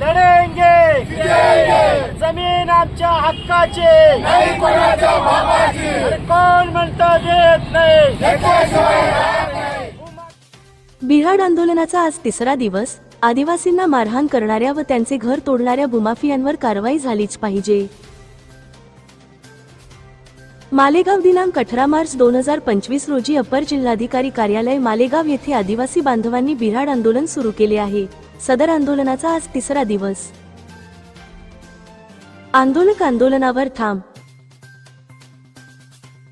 लढेंगे जमीन आमच्या हक्काची नाही कोणाच्या अरे कोण म्हणतं देत नाही बिहाड आंदोलनाचा आज तिसरा दिवस. आदिवासींना मारहाण करणाऱ्या व त्यांचे घर तोडणाऱ्या भूमाफियांवर कारवाई झालीच पाहिजे. मालेगाव दिनांक अठरा मार्च दोन हजार पंचवीस रोजी अपर जिल्हाधिकारी कार्यालय मालेगाव येथे आदिवासी बांधवांनी बिहाड आंदोलन सुरू केले आहे. सदर आंदोलनाचा आज तिसरा दिवस. आंदोलक आंदोलनावर थांब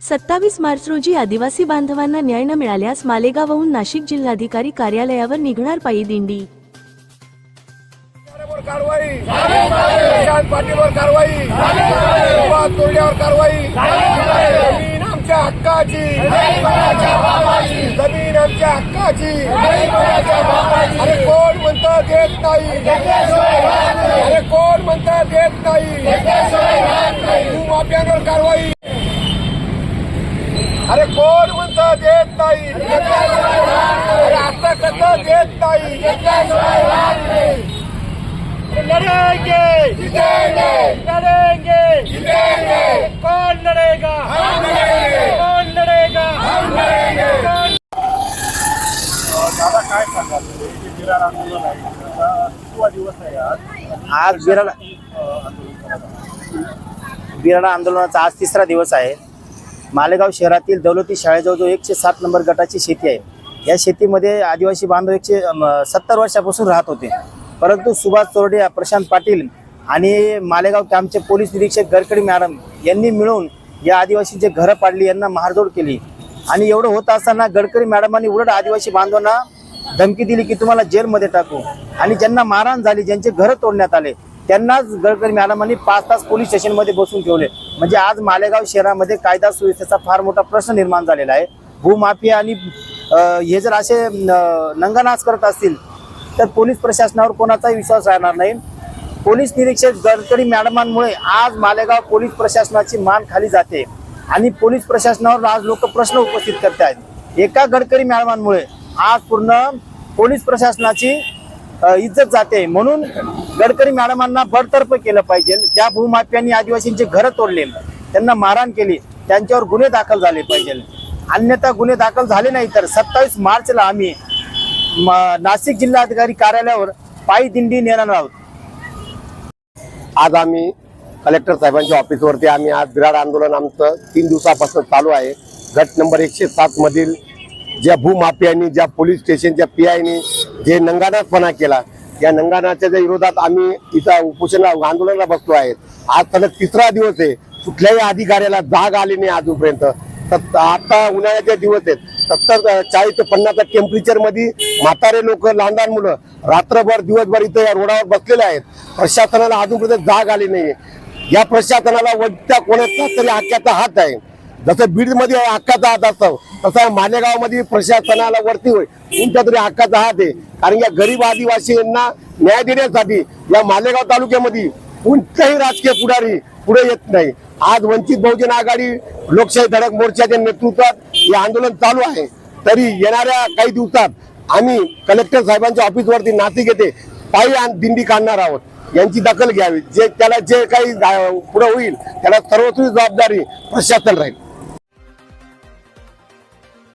सत्तावीस मार्च रोजी आदिवासी बांधवांना न्याय न मिळाल्यास मालेगावहून नाशिक जिल्हाधिकारी कार्यालयावर निघणार पायी दिंडी. वर पाटीलवर कारवाई. सुभाष तोरड्यावर कारवाई. जमीन आमच्या हक्काची. जमीन आमच्या हक्काची. अरे कोण म्हणतं देत नाही? अरे कोण म्हणतं देत नाही? तू माफ्यांवर कारवाई. अरे कोण म्हणतं देत नाही? अरे आता कसं देत नाही? लड़ेंगे? लड़ेंगे। कौन लड़ेगा? कौन लड़ेगा। कौन दादा काय सांगाल? विरार आंदोलन आहे. त्याचा कितवा दिवस आहे आज? आज बिराड बिराड आंदोलनाचा आज तिसरा दिवस आहे. मालेगाव शहरातील दौलती शाळेजवळ जो एकशे सात नंबर गटाची शेती आहे. या शेतीमध्ये आदिवासी बांधव एकशे सत्तर वर्षापासून राहत होते. परंतु सुभाष चोरडे प्रशांत पाटील आणि मालेगाव कॅम्पचे पोलीस निरीक्षक गडकरी मॅडम यांनी मिळून या आदिवासी जे घरं पाडली यांना मारझोड केली. आणि एवढं होत असताना गडकरी मॅडमांनी उलट आदिवासी बांधवांना धमकी दिली की तुम्हाला जेलमध्ये टाकू. आणि ज्यांना मारहाण झाली ज्यांचे घरं तोडण्यात आले त्यांनाच गडकरी मॅडमांनी पाच तास पोलीस स्टेशनमध्ये बसून ठेवले. म्हणजे आज मालेगाव शहरामध्ये कायदा सुव्यवस्थेचा फार मोठा प्रश्न निर्माण झालेला आहे. भूमाफिया आणि हे जर असे अं, करत असतील तर पोलीस प्रशासनावर कोणाचाही विश्वास राहणार नाही. पोलीस निरीक्षक गडकरी मॅडमांमुळे आज मालेगाव पोलीस प्रशासनाची मान खाली जाते आणि पोलीस प्रशासनावर आज लोक प्रश्न उपस्थित करत आहेत एका गडकरी मॅडमांमुळे आज पूर्ण पोलीस प्रशासनाची इज्जत जाते. म्हणून गडकरी मॅडमांना बडतर्फ केलं पाहिजे. ज्या भूमाफियांनी आदिवासींचे घरं तोडले त्यांना मारहाण केली त्यांच्यावर गुन्हे दाखल झाले पाहिजे. अन्यथा गुन्हे दाखल झाले नाही तर सत्तावीस मार्चला आम्ही नाशिक जिल्हाधिकारी कार्यालयावर पायी दिंडी नेणार आहोत. आज आम्ही कलेक्टर साहेबांच्या ऑफिसवरती आम्ही आज बिराड आंदोलन आमचं तीन दिवसापासून चालू आहे. गट नंबर एकशे सात मधील ज्या भूमाफियांनी ज्या पोलीस स्टेशनच्या पी आयनी जे नंगानाथपणा केला या नंगानाच्या ज्या विरोधात आम्ही इथं उपोषणा आंदोलनाला बसलो आहेत आज सलग तिसरा दिवस आहे. कुठल्याही अधिकाऱ्याला जाग आली नाही अजूनपर्यंत तर आता उन्हाळ्याचे दिवस आहेत. सत्तर चाळीस ते पन्नास टेम्परेचरमध्ये म्हातारे लोक लहान लहान मुलं रात्रभर दिवसभर इथं या रोडावर बसलेले आहेत. प्रशासनाला अजूनपर्यंत जाग आली नाही या प्रशासनाला वरच्या कोणाचा तरी हक्काचा हात आहे. जसं बीडमध्ये हक्काचा हात असतो तसा मालेगावमध्ये प्रशासनाला वरती होय तुमच्या तरी हक्काचा हात आहे. कारण या गरीब आदिवासींना न्याय देण्यासाठी या मालेगाव तालुक्यामध्ये कोणताही राजकीय पुढारी पुढे येत नाही. आज वंचित बहुजन आघाडी लोकशाही धडक मोर्चाच्या नेतृत्वात हे आंदोलन चालू आहे. तरी येणाऱ्या काही दिवसात आम्ही कलेक्टर साहेबांच्या ऑफिसवरती नाशिक येथे पायी दिंडी काढणार आहोत. यांची दखल घ्यावी. जे त्याला जे काही पुढे होईल त्याला सर्वस्वी जबाबदारी प्रशासन राहील.